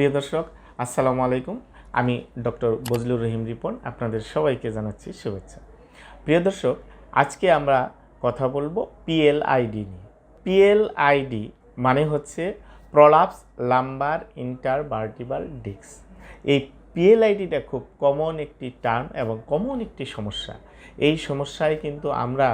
প্রিয় দর্শক, আসসালামু আলাইকুম। আমি ডক্টর বজলুর রহিম রিপন, আপনাদের সবাইকে জানাচ্ছি শুভেচ্ছা। প্রিয় দর্শক, আজকে আমরা কথা বলব পিএলআইডি নিয়ে। পিএলআইডি মানে হচ্ছে প্রলাপস লাম্বার ইন্টারভার্টিবাল ডিস্ক এই পিএলআইডিটা খুব কমন একটি টার্ম এবং কমন একটি সমস্যা। এই সমস্যায় কিন্তু আমরা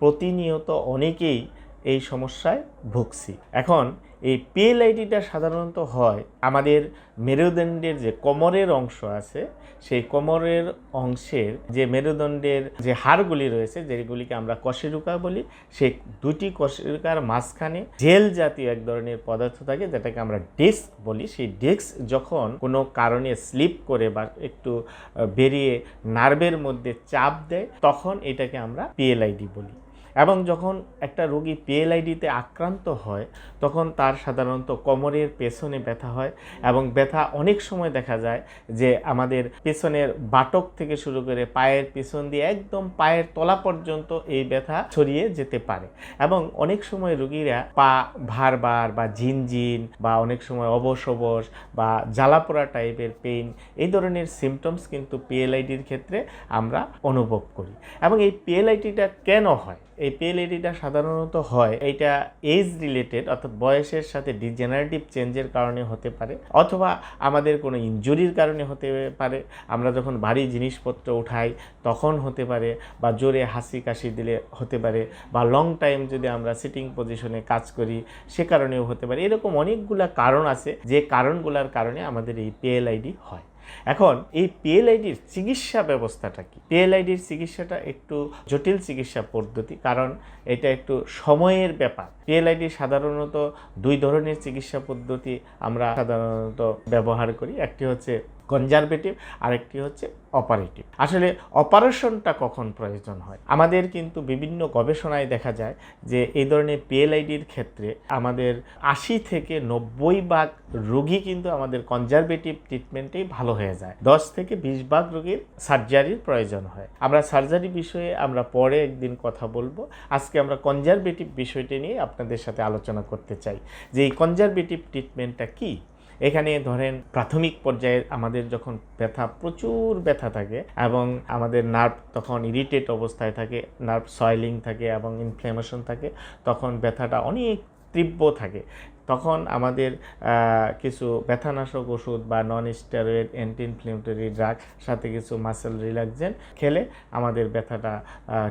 প্রতিনিয়ত অনেকেই এই সমস্যায় ভুগছি। এখন এই পিএলআইডিটা সাধারণত হয় আমাদের মেরুদণ্ডের যে কোমরের অংশ আছে, সেই কোমরের অংশের যে মেরুদণ্ডের যে হাড়গুলি রয়েছে, যেগুলিকে আমরা কশেরুকা বলি, সেই দুটি কশেরুকার মাঝখানে জেল জাতীয় এক ধরনের পদার্থ থাকে, যেটাকে আমরা ডিস্ক বলি। সেই ডিস্ক যখন কোনো কারণে স্লিপ করে বা একটু বেরিয়ে নার্ভের মধ্যে চাপ দেয়, তখন এটাকে আমরা পিএলআইডি বলি। এবং যখন একটা রোগী পিএলআইডিতে আক্রান্ত হয়, তখন তার সাধারণত কোমরের পেছনে ব্যথা হয় এবং ব্যথা অনেক সময় দেখা যায় যে আমাদের পেছনের বাটক থেকে শুরু করে পায়ের পেছন দিয়ে একদম পায়ের তলা পর্যন্ত এই ব্যথা ছড়িয়ে যেতে পারে। এবং অনেক সময় রোগীরা পা ভারবার বা ঝিনঝিন বা অনেক সময় অবশ বা জ্বালাপোড়া টাইপের পেইন এই ধরনের সিমটমস কিন্তু পিএলআইডির ক্ষেত্রে আমরা অনুভব করি। এবং এই পিএলআইডিটা কেন হয়? এই পিএলআইডিটা সাধারণত হয়, এটা এজ রিলেটেড অর্থাৎ বয়সের সাথে ডিজেনারেটিভ চেঞ্জের কারণে হতে পারে, অথবা আমাদের কোনো ইনজুরির কারণে হতে পারে। আমরা যখন ভারী জিনিসপত্র উঠাই, তখন হতে পারে, বা জোরে হাসি কাশি দিলে হতে পারে, বা লং টাইম যদি আমরা সিটিং পজিশনে কাজ করি, সে কারণেও হতে পারে। এরকম অনেকগুলা কারণ আছে, যে কারণগুলোর কারণে আমাদের এই পিএলআইডি হয়। এখন এই পিএলআইডির চিকিৎসা ব্যবস্থাটা কি? পিএলআইডির চিকিৎসাটা একটু জটিল চিকিৎসা পদ্ধতি, কারণ এটা একটু সময়ের ব্যাপার। পিএলআইডি সাধারণত দুই ধরনের চিকিৎসা পদ্ধতি আমরা সাধারণত ব্যবহার করি। একটি হচ্ছে কনজারভেটিভ আরেকটি হচ্ছে অপারেটিভ আসলে অপারেশনটা কখন প্রয়োজন হয়? আমাদের কিন্তু বিভিন্ন গবেষণায় দেখা যায় যে এই ধরনের পিএলআইডির ক্ষেত্রে আমাদের আশি থেকে নব্বই ভাগ রোগী কিন্তু আমাদের কনজারভেটিভ ট্রিটমেন্টেই ভালো হয়ে যায়। দশ থেকে বিশ ভাগ রোগীর সার্জারির প্রয়োজন হয়। আমরা সার্জারি বিষয়ে আমরা পরে একদিন কথা বলব। আজকে আমরা কনজারভেটিভ বিষয়টি নিয়ে আপনাদের সাথে আলোচনা করতে চাই। যে এই কনজারভেটিভ ট্রিটমেন্টটা কী? এখানে ধরেন প্রাথমিক পর্যায়ে আমাদের যখন ব্যথা, প্রচুর ব্যথা থাকে এবং আমাদের নার্ভ তখন ইরিটেট অবস্থায় থাকে, নার্ভ সয়েলিং থাকে এবং ইনফ্লেমেশন থাকে, তখন ব্যথাটা অনেক তীব্র থাকে। তখন আমাদের কিছু ব্যথানাশক ওষুধ বা non steroid anti inflammatory drug সাথে কিছু মাসেল রিল্যাক্সেন খেলে আমাদের ব্যথাটা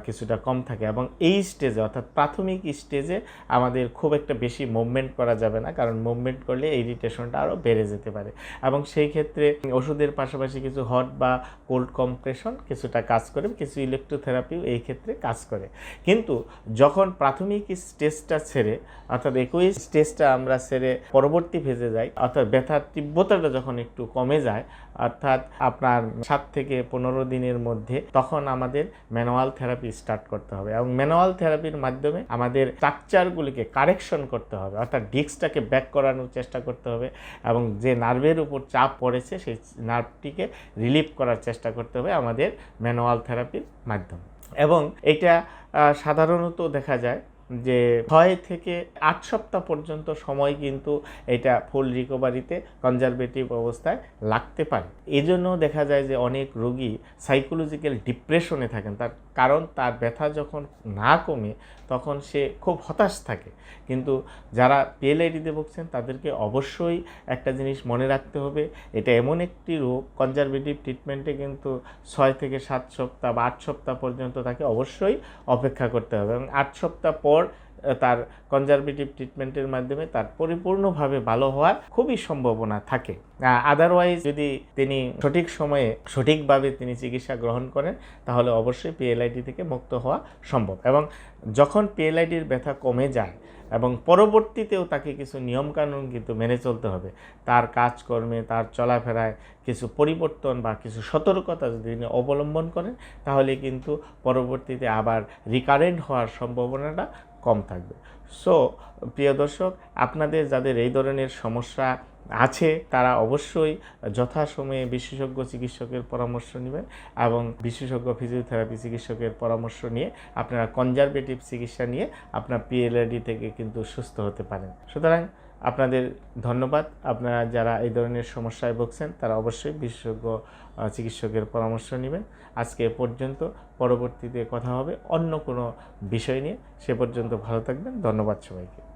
কিছুটা কম থাকে। এবং এই স্টেজে অর্থাৎ প্রাথমিক স্টেজে আমাদের খুব একটা বেশি মুভমেন্ট করা যাবে না, কারণ মুভমেন্ট করলে ইরিটেশনটা আরও বেড়ে যেতে পারে। এবং সেই ক্ষেত্রে ওষুধের পাশাপাশি কিছু হট বা কোল্ড কম্প্রেশন কিছুটা কাজ করে, কিছু ইলেকট্রোথেরাপিও এই ক্ষেত্রে কাজ করে। কিন্তু যখন প্রাথমিক স্টেজটা ছেড়ে, অর্থাৎ একই স্টেজটা আমরা ছেড়ে পরবর্তী ফেজে যাই। অর্থাৎ ব্যথার তীব্রতাটা যখন একটু কমে যায়, অর্থাৎ আপনার সাত থেকে পনেরো দিনের মধ্যে, তখন আমাদের ম্যানুয়াল থেরাপি স্টার্ট করতে হবে। এবং ম্যানুয়াল থেরাপির মাধ্যমে আমাদের স্ট্রাকচারগুলিকে কারেকশন করতে হবে। অর্থাৎ ডিস্কটাকে ব্যাক করানোর চেষ্টা করতে হবে এবং যে নার্ভের উপর চাপ পড়েছে, সেই নার্ভটিকে রিলিফ করার চেষ্টা করতে হবে আমাদের ম্যানুয়াল থেরাপির মাধ্যমে। এবং এটা সাধারণত দেখা যায় যে ছয় থেকে আট সপ্তাহ পর্যন্ত সময় কিন্তু এটা ফুল রিকভারিতে কনজারভেটিভ অবস্থায় লাগতে পারে। এজন্য দেখা যায় যে অনেক রোগী সাইকোলজিক্যাল ডিপ্রেশনে থাকেন। তার কারণ তার ব্যথা যখন না কমে তখন সে খুব হতাশ থাকে। কিন্তু যারা পিএলআইডিতে ভুগছেন তাদেরকে অবশ্যই একটা জিনিস মনে রাখতে হবে, এটা এমন একটি রোগ, কনজারভেটিভ ট্রিটমেন্টে কিন্তু ছয় থেকে সাত সপ্তাহ বা আট সপ্তাহ পর্যন্ত তাকে অবশ্যই অপেক্ষা করতে হবে এবং আট সপ্তাহ পর আহ, তার কনজারভেটিভ ট্রিটমেন্টের মাধ্যমে তার পরিপূর্ণভাবে ভালো হওয়ার খুবই সম্ভাবনা থাকে। আদারওয়াইজ যদি তিনি সঠিক সময়ে সঠিকভাবে তিনি চিকিৎসা গ্রহণ করেন, তাহলে অবশ্যই পিএলআইডি থেকে মুক্ত হওয়া সম্ভব। এবং যখন পিএলআইডির ব্যথা কমে যায় এবং পরবর্তীতেও তাকে কিছু নিয়মকানুন কিন্তু মেনে চলতে হবে, তার কাজকর্মে, তার চলাফেরায় কিছু পরিবর্তন বা কিছু সতর্কতা যদি তিনি অবলম্বন করেন, তাহলে কিন্তু পরবর্তীতে আবার রিকারেন্ট হওয়ার সম্ভাবনাটা কম থাকবে। সো প্রিয় দর্শক, আপনাদের যাদের এই ধরনের সমস্যা আছে, তারা অবশ্যই যথাসময়ে বিশেষজ্ঞ চিকিৎসকের পরামর্শ নেবেন এবং বিশেষজ্ঞ ফিজিওথেরাপি চিকিৎসকের পরামর্শ নিয়ে আপনারা কনজারভেটিভ চিকিৎসা নিয়ে আপনার পিএলআইডি থেকে কিন্তু সুস্থ হতে পারেন। সুতরাং আপনাদের ধন্যবাদ। আপনারা যারা এই ধরনের সমস্যায় ভুগছেন, তারা অবশ্যই বিশেষজ্ঞ চিকিৎসকের পরামর্শ নেবেন। আজকে পর্যন্ত। পরবর্তীতে কথা হবে অন্য কোনো বিষয় নিয়ে। সে পর্যন্ত ভালো থাকবেন। ধন্যবাদ সবাইকে।